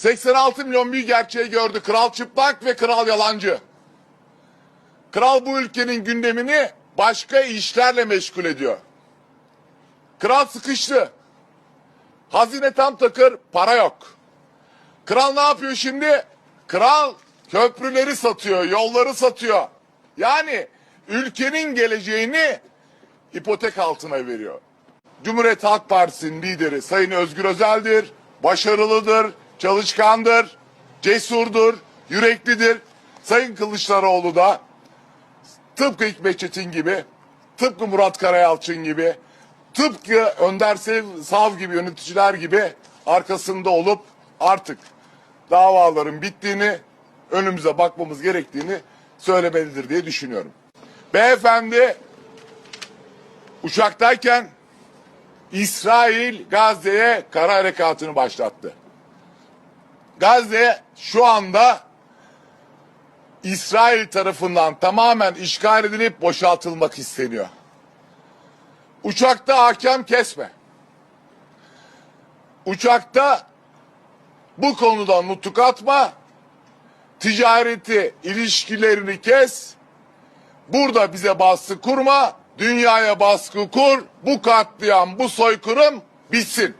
86 milyon bir gerçeği gördü. Kral çıplak ve kral yalancı. Kral bu ülkenin gündemini başka işlerle meşgul ediyor. Kral sıkıştı. Hazine tam takır, para yok. Kral ne yapıyor şimdi? Kral köprüleri satıyor, yolları satıyor. Yani ülkenin geleceğini ipotek altına veriyor. Cumhuriyet Halk Partisi'nin lideri Sayın Özgür Özel'dir. Başarılıdır, çalışkandır, cesurdur, yüreklidir. Sayın Kılıçdaroğlu da tıpkı Hikmet Çetin gibi, tıpkı Murat Karayalçın gibi, tıpkı Önder Sav gibi yöneticiler gibi arkasında olup artık davaların bittiğini, önümüze bakmamız gerektiğini söylemelidir diye düşünüyorum. Beyefendi uçaktayken İsrail Gazze'ye kara harekatını başlattı. Gazze şu anda İsrail tarafından tamamen işgal edilip boşaltılmak isteniyor. Uçakta hakem kesme. Uçakta bu konuda nutuk atma. Ticareti, ilişkilerini kes. Burada bize baskı kurma. Dünyaya baskı kur. Bu katliam, bu soykırım bitsin.